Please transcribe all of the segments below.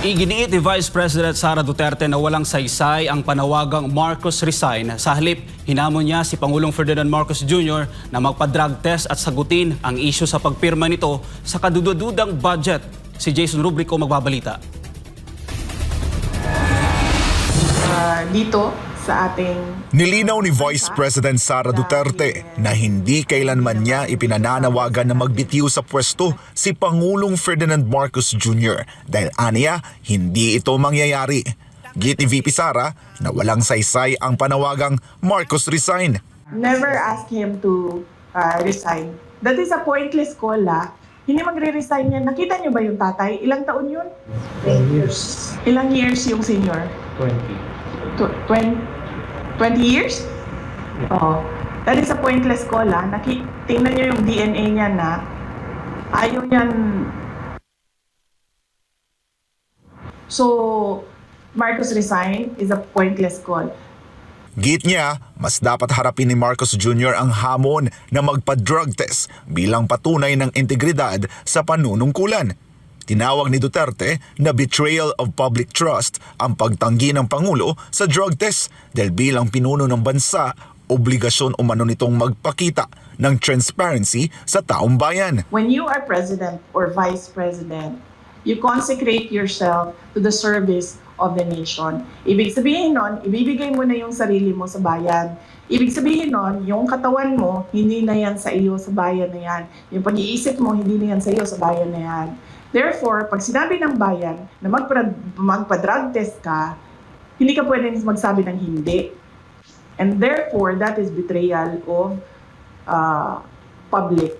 Iginiit ni Vice President Sara Duterte na walang saysay ang panawagang Marcos resign. Sa halip, hinamon niya si Pangulong Ferdinand Marcos Jr. na magpa-drug test at sagutin ang isyu sa pagpirma nito sa kadududang budget. Si Jason Rubrico magbabalita. ah, dito sa ating Nilinaw ni Vice President Sara Duterte na hindi kailanman niya ipinananawagan na magbitiw sa pwesto si Pangulong Ferdinand Marcos Jr. dahil aniya hindi ito mangyayari. Git ni VP Sara na walang saysay ang panawagang Marcos resign. never ask him to ah, resign. That is a pointless call ah. Hindi magre-resign yan. Nakita niyo ba yung tatay? Ilang taon yun? 10 years. Ilang years yung senior? 20. Tw- 20, 20 years? Oo. That is a pointless call ah. Naki, tingnan niyo yung DNA niya na ayaw yan. So, Marcos resign is a pointless call. Git niya, mas dapat harapin ni Marcos Jr. ang hamon na magpa-drug test bilang patunay ng integridad sa panunungkulan. Tinawag ni Duterte na betrayal of public trust ang pagtanggi ng Pangulo sa drug test dahil bilang pinuno ng bansa, obligasyon umano nitong magpakita ng transparency sa taong bayan. when you are president or vice president, you consecrate yourself to the service of the nation. Ibig sabihin nun, ibibigay mo na yung sarili mo sa bayan. Ibig sabihin nun, yung katawan mo, hindi na yan sa iyo sa bayan na yan. Yung pag-iisip mo, hindi na yan sa iyo sa bayan na yan. Therefore, pag sinabi ng bayan na magpa- magpa-drug test ka, hindi ka pwedeng magsabi ng hindi. And therefore, that is betrayal of uh, public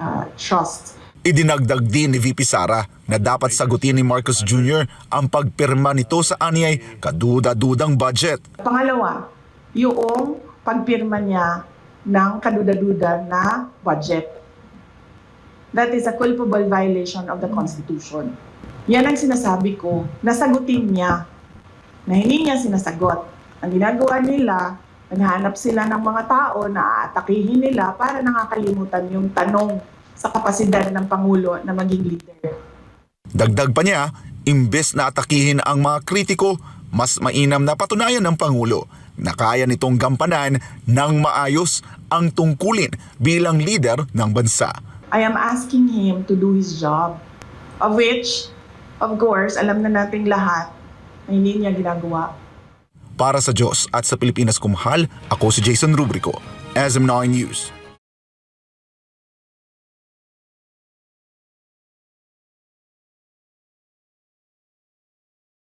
uh, trust. Idinagdag din ni VP Sara na dapat sagutin ni Marcos Jr. ang pagpirma nito sa anyay kaduda-dudang budget. Pangalawa, yung pagpirma niya ng kaduda-duda na budget. That is a culpable violation of the Constitution. Yan ang sinasabi ko, nasagutin niya, na hindi niya sinasagot. Ang ginagawa nila, naghanap sila ng mga tao na aatakihin nila para nakakalimutan yung tanong sa kapasidad ng Pangulo na maging leader. Dagdag pa niya, imbes na atakihin ang mga kritiko, mas mainam na patunayan ng Pangulo na kaya nitong gampanan ng maayos ang tungkulin bilang leader ng bansa. I am asking him to do his job. Of which, of course, alam na nating lahat na hindi niya ginagawa. Para sa Diyos at sa Pilipinas kumahal, ako si Jason Rubrico, SM9 News.